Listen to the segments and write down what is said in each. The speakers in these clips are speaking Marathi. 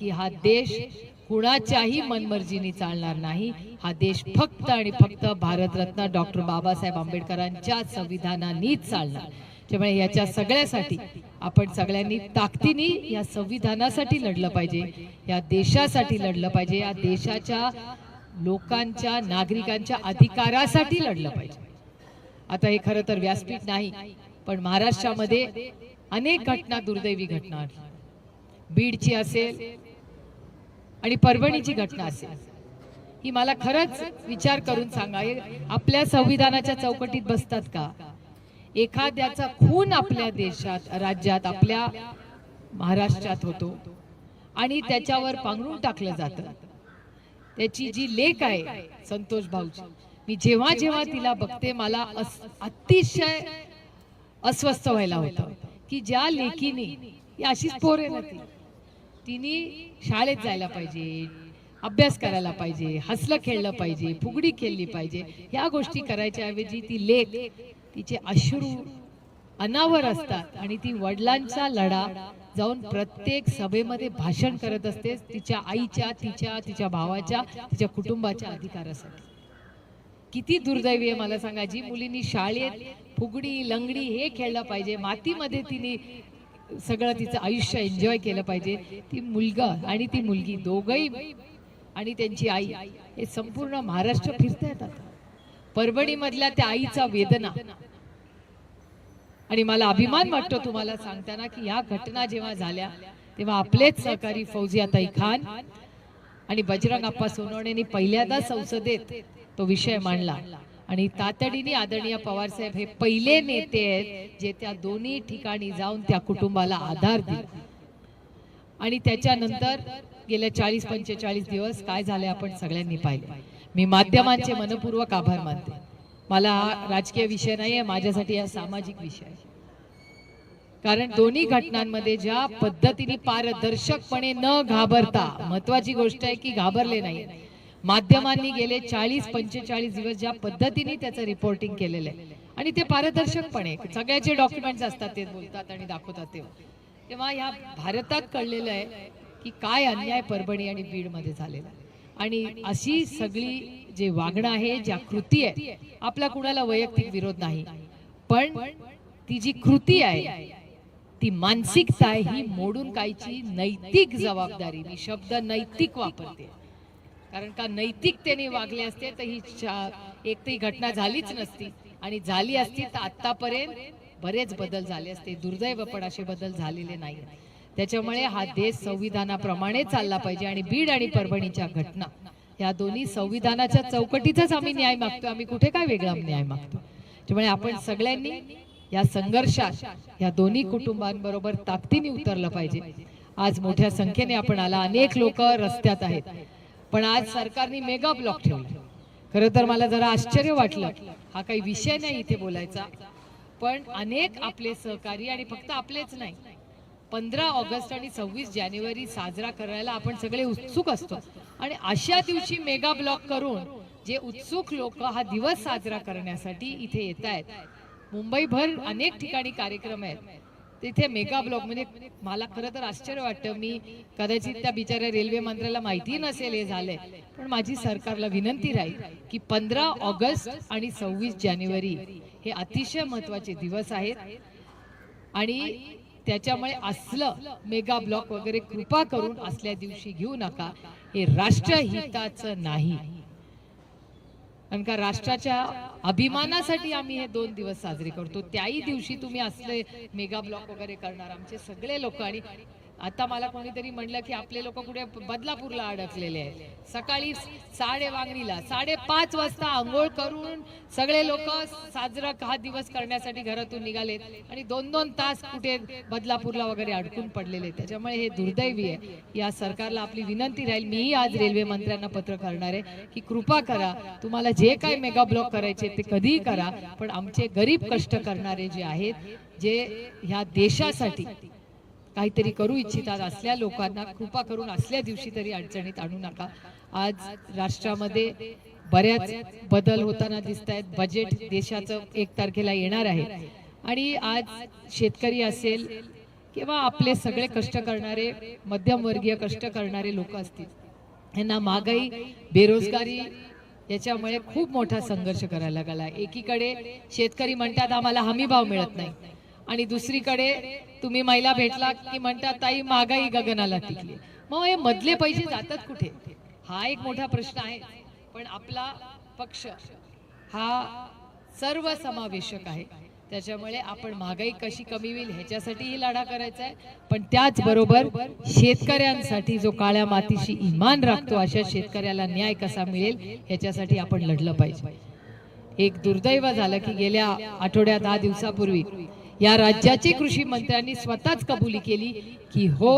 की हा देश कुणाच्याही मनमर्जीने चालणार नाही. हा देश फक्त आणि फक्त भारतरत्न डॉक्टर बाबासाहेब आंबेडकरांच्या संविधानानीच चालणार. त्यामुळे याच्या सगळ्यासाठी आपण सगळ्यांनी ताकदीने या संविधानासाठी लढलं पाहिजे. या देशासाठी लढलं पाहिजे. या देशाच्या लोकांच्या नागरिकांच्या अधिकारासाठी लढलं पाहिजे. आता हे खरं तर व्यासपीठ नाही पण महाराष्ट्रामध्ये अनेक घटना दुर्दैवी घटना बीडची असेल आणि परभणीची घटना असेल. ही मला खरंच विचार करून सांगा आपल्या संविधानाच्या चौकटीत बसतात का? एखाद्याचा खून आपल्या देशात राज्यात आपल्या महाराष्ट्रात होतो आणि त्याच्यावर पांघरून टाकलं जातं. त्याची जी लेख आहे संतोष भाऊची मी जेव्हा जेव्हा तिला बघते मला अतिशय अस्वस्थ व्हायला होतं की ज्या लेखीने अशीच पोर आहे तिने शाळेत जायला पाहिजे अभ्यास करायला पाहिजे हसलं खेळलं पाहिजे फुगडी खेळली पाहिजे ह्या गोष्टी करायच्या ऐवजी ती लेख तिचे अश्रू अनावर असतात आणि ती वडिलांचा लढा जाऊन प्रत्येक सभेमध्ये भाषण करत असते तिच्या आईच्या तिच्या तिच्या भावाच्या तिच्या कुटुंबाच्या अधिकारासाठी. किती दुर्दैवी आहे मला सांगा जी मुलींनी शाळेत फुगडी लंगडी हे खेळलं पाहिजे मातीमध्ये तिने सगळं तिचं आयुष्य एन्जॉय केलं पाहिजे. ती मुलगा आणि ती मुलगी दोघही आणि त्यांची आई हे संपूर्ण महाराष्ट्र येतात आता. परभणीमधल्या त्या आईचा वेदना. आणि मला अभिमान वाटतो तुम्हाला सांगताना की ह्या घटना जेव्हा झाल्या तेव्हा आपलेच सहकारी फौजियाताई खान आणि बजरंग आप्पा सोनवणेंनी पहिल्यांदा संसदेत तो विषय मांडला. आणि तातडीने आदरणीय पवार साहेब हे पहिले नेते आहेत जे त्या दोन्ही ठिकाणी जाऊन त्या कुटुंबाला आधार दिला आणि त्याच्यानंतर गेल्या चाळीस पंचेचाळीस दिवस काय झाले आपण सगळ्यांनी पाहिले मी माध्यमांचे मनपूर्वक आभार मानते. मला हा राजकीय विषय नाही आहे माझ्यासाठी हा सामाजिक विषय आहे. कारण दोन्ही घटनांमध्ये ज्या पद्धतीने पारदर्शकपणे न घाबरता महत्वाची गोष्ट आहे की घाबरले नाही माध्यमांनी गेले चाळीस पंचेचाळीस दिवस ज्या पद्धतीने त्याचं रिपोर्टिंग केलेलं आहे. आणि ते पारदर्शकपणे सगळ्याचे डॉक्युमेंट्स असतात ते बोलतात आणि दाखवतात तेव्हा तेव्हा ह्या भारतात कळलेलं आहे की काय अन्याय परभणी आणि बीडमध्ये झालेला आहे. आणि अशी सगळी जे वागणं आहे ज्या कृती आहे आपला कुणाला वैयक्तिक विरोध नाही. पण ती जी कृती आहे ती मानसिकता ही मोडून कायची नैतिक जबाबदारी मी शब्द नैतिक वापरते. कारण का नैतिकतेने वागले असते तर ही एक तर ही घटना झालीच नसती. आणि झाली असती तर आतापर्यंत बरेच बदल झाले असते. दुर्दैव पण असे बदल झालेले नाही त्याच्यामुळे हा देश संविधानाप्रमाणे चालला पाहिजे आणि बीड आणि परभणीच्या घटना. या दोन्ही संविधानाच्या चौकटीचाच आम्ही न्याय मागतो आम्ही कुठे काय वेगळा न्याय मागतो त्यामुळे आपण सगळ्यांनी या संघर्षात या दोन्ही कुटुंबांबरोबर ताकदीने उतरलं पाहिजे. आज मोठ्या संख्येने आपण आला. अनेक लोक रस्त्यात आहेत. पण आज सरकारने मेगा ब्लॉक ठेवला. खरं तर मला जरा आश्चर्य वाटलं. हा काही विषय नाही इथे बोलायचा. पण अनेक आपले सहकारी आणि फक्त आपलेच नाही. पंधरा ऑगस्ट आणि सव्वीस जानेवारी साजरा करायला आपण सगळे उत्सुक असतो. आणि अशा दिवशी मेगा ब्लॉक करून जे उत्सुक लोक हा दिवस साजरा करण्यासाठी इथे येत आहेत मुंबईभर अनेक ठिकाणी कार्यक्रम आहेत. तिथे मेगा ब्लॉक म्हणजे मला खरं तर आश्चर्य वाटतं. मी कदाचित त्या बिचाऱ्या रेल्वे मंत्र्याला माहिती नसेल हे झालंय. पण माझी सरकारला विनंती राहील की पंधरा ऑगस्ट आणि सव्वीस जानेवारी हे अतिशय महत्त्वाचे दिवस आहेत. आणि त्याच्यामुळे असलं मेगा ब्लॉक वगैरे कृपा करून असल्या दिवशी घेऊ नका. हे राष्ट्रहिताचं नाही. कारण का राष्ट्राच्या अभिमानासाठी आम्ही हे दोन दिवस साजरे करतो. त्याही दिवशी तुम्ही असले मेगा ब्लॉक वगैरे करणार आमचे सगळे लोक आणि आता मला कोणीतरी म्हणलं की आपले लोक कुठे बदलापूरला अडकलेले आहेत. सकाळी साडे वांगणीला साडेपाच वाजता आंघोळ करून सगळे लोक साजरा हा दिवस करण्यासाठी घरातून निघालेत आणि दोन दोन तास कुठे बदलापूरला वगैरे अडकून पडलेले आहेत. त्याच्यामुळे हे दुर्दैवी आहे. या सरकारला आपली विनंती राहील. मीही आज रेल्वे मंत्र्यांना पत्र करणार आहे की कृपा करा. तुम्हाला जे काही मेगा ब्लॉक करायचे ते कधीही करा. पण आमचे गरीब कष्ट करणारे जे आहेत जे ह्या देशासाठी काहीतरी करू इच्छितात असल्या लोकांना कृपा करून असल्या दिवशी तरी अडचणीत आणू नका. आज राष्ट्रामध्ये बऱ्याच बदल होताना दिसत आहेत बजेट देशाचं एक तारखेला येणार आहे. आणि आज शेतकरी असेल किंवा आपले सगळे कष्ट करणारे मध्यमवर्गीय कष्ट करणारे लोक असतील यांना महागाई बेरोजगारी याच्यामुळे खूप मोठा संघर्ष करायला लागला. एकीकडे शेतकरी म्हणतात आम्हाला हमी भाव मिळत नाही. आणि दुसरीकडे तुम्ही महिला भेटला की म्हणतात ताई महागाई गगनाला टिकली. मग हे मधले पैसे जातात कुठे? हा एक मोठा प्रश्न आहे. पण आपला पक्ष हा सर्व समावेशक आहे. त्याच्यामुळे आपण महागाई कशी कमी होईल ह्याच्यासाठीही लढा करायचा आहे. पण त्याचबरोबर शेतकऱ्यांसाठी जो काळ्या मातीशी इमान राखतो अशा शेतकऱ्याला न्याय कसा मिळेल ह्याच्यासाठी आपण लढलं पाहिजे. एक दुर्दैव झालं की गेल्या आठवड्यात दहा दिवसापूर्वी या राज्याचे कृषी मंत्र्यांनी स्वतःच कबुली केली की हो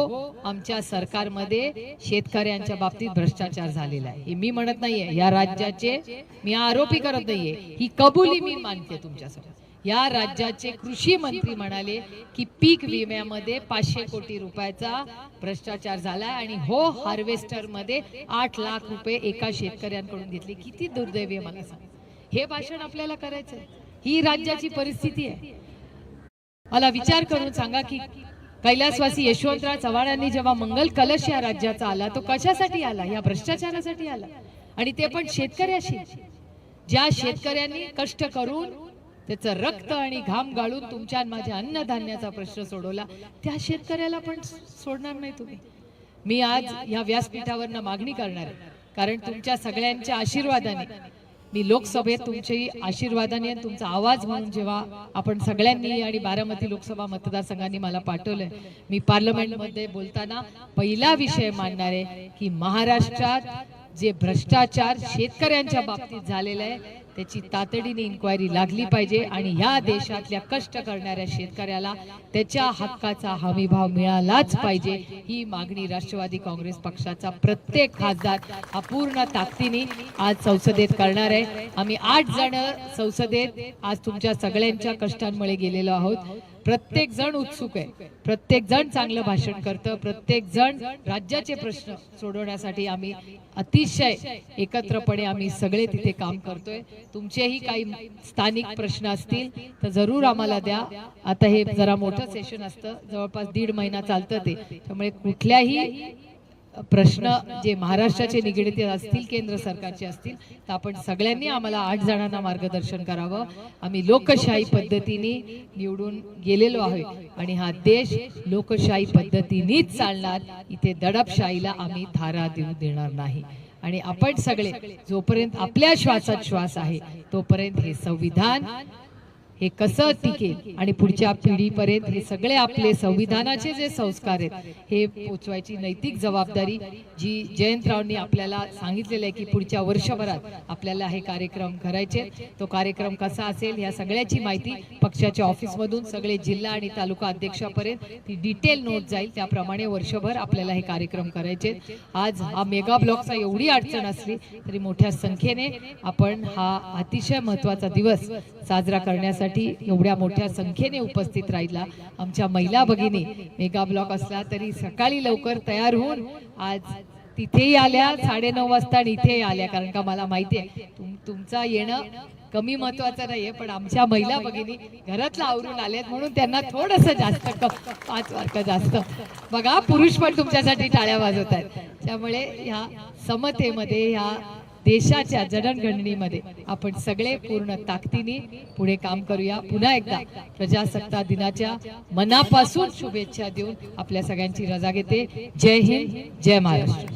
आमच्या सरकारमध्ये शेतकऱ्यांच्या बाबतीत भ्रष्टाचार झालेला आहे. हे मी म्हणत नाहीये. या राज्याचे मी आरोपी करत नाहीये. ही कबुली मी मानते तुमच्यासमोर. या राज्याचे कृषी मंत्री म्हणाले की पीक विम्यामध्ये पाचशे कोटी रुपयाचा भ्रष्टाचार झाला आणि हो हार्वेस्टरमध्ये आठ लाख रुपये एका शेतकऱ्यांकडून घेतले. किती दुर्दैवी मला सांग. हे भाषण आपल्याला करायचंय. ही राज्याची परिस्थिती आहे. मला विचार करून सांगा की कैलासवासी यशवंतराव चव्हाणांनी जेव्हा मंगल कलश या राज्याचा आला तो कशासाठी आला? या भ्रष्टाचारासाठी आला. आणि ते पण शेतकऱ्याशी. ज्या शेतकऱ्यांनी कष्ट करून त्याचं रक्त आणि घाम गाळून तुमच्या माझ्या अन्नधान्याचा प्रश्न सोडवला त्या शेतकऱ्याला पण सोडणार नाही तुम्ही. मी आज या व्यासपीठावरनं मागणी करणार आहे. कारण तुमच्या सगळ्यांच्या आशीर्वादाने मी लोकसभेत तुमची आशीर्वादाने आणि तुमचा आवाज म्हणून जेव्हा आपण सगळ्यांनी आणि बारामती लोकसभा मतदारसंघांनी मला पाठवलंय मी पार्लमेंटमध्ये बोलताना पहिला विषय मांडणार आहे की महाराष्ट्रात जे भ्रष्टाचार शेतकऱ्यांच्या बाबतीत झालेला आहे त्याची तातडीने इन्क्वायरी लागली पाहिजे आणि ह्या देशातल्या कष्ट करणाऱ्या शेतकऱ्याला त्याच्या हक्काचा हमीभाव मिळालाच पाहिजे ही मागणी राष्ट्रवादी काँग्रेस पक्षाचा प्रत्येक खासदार हा पूर्ण ताकदीने आज संसदेत करणार आहे. आम्ही आठ जण संसदेत आज तुमच्या सगळ्यांच्या कष्टांमुळे गेलेलो आहोत. प्रत्येक जण उत्सुक आहे. प्रत्येक जण चांगलं भाषण करतं. प्रत्येक जण राज्याचे प्रश्न सोडवण्यासाठी आम्ही अतिशय एकत्रपणे आम्ही सगळे तिथे काम करतोय. तुमचेही काही स्थानिक प्रश्न असतील तर जरूर आम्हाला द्या. आता हे जरा मोठं सेशन असतं. जवळपास दीड महिना चालतं ते. त्यामुळे कुठल्याही प्रश्न जे महाराष्ट्राचे निगडीत असतील केंद्र सरकारचे असतील तर आपण सगळ्यांनी आम्हाला आठ जणांना मार्गदर्शन करावं. आम्ही लोकशाही पद्धतीने निवडून गेलेलो आहोत आणि हा देश लोकशाही पद्धतीनेच चालणार. इथे दडपशाहीला आम्ही थारा देऊ देणार नाही. आणि आपण सगळे जोपर्यंत आपल्या श्वासात श्वास आहे तोपर्यंत हे संविधान हे कसं टिकेल? आणि पुढच्या पिढीपर्यंत हे सगळे आपले संविधानाचे जे संस्कार आहेत हे पोचवायची नैतिक जबाबदारी जी जयंतरावनी आपल्याला सांगितलेलं आहे की पुढच्या वर्षभरात आपल्याला हे कार्यक्रम करायचे तो कार्यक्रम कसा असेल या सगळ्याची माहिती पक्षाच्या ऑफिसमधून सगळे जिल्हा आणि तालुका अध्यक्षापर्यंत ती डिटेल नोट जाईल. त्याप्रमाणे वर्षभर आपल्याला हे कार्यक्रम करायचे आज हा मेगा ब्लॉकचा एवढी अडचण असली तरी मोठ्या संख्येने आपण हा अतिशय महत्त्वाचा दिवस साजरा करण्यासाठी एवढ्या मोठ्या संख्येने उपस्थित राहिला. आमच्या महिला भगिनी मेगा ब्लॉक असला तरी सकाळी लवकर तयार होऊन आज तिथेही आल्या साडेनऊ वाजता आणि इथेही आल्या. कारण का मला माहिती आहे तुम तुमचा येणं कमी महत्वाचं नाहीये पण आमच्या महिला भगिनी घरातला आवरून आल्यात म्हणून त्यांना थोडस जास्त क- पाच मार्क जास्त. बघा पुरुष पण तुमच्यासाठी टाळ्या वाजवत आहेत त्यामुळे ह्या समतेमध्ये ह्या देशाच्या जडणघडणीमध्ये आपण सगळे पूर्ण ताकदीने पुढे काम करूया. पुन्हा एकदा प्रजासत्ताक दिनाच्या मनापासून शुभेच्छा देऊन आपल्या सगळ्यांची रजा घेते. जय हिंद जय महाराष्ट्र.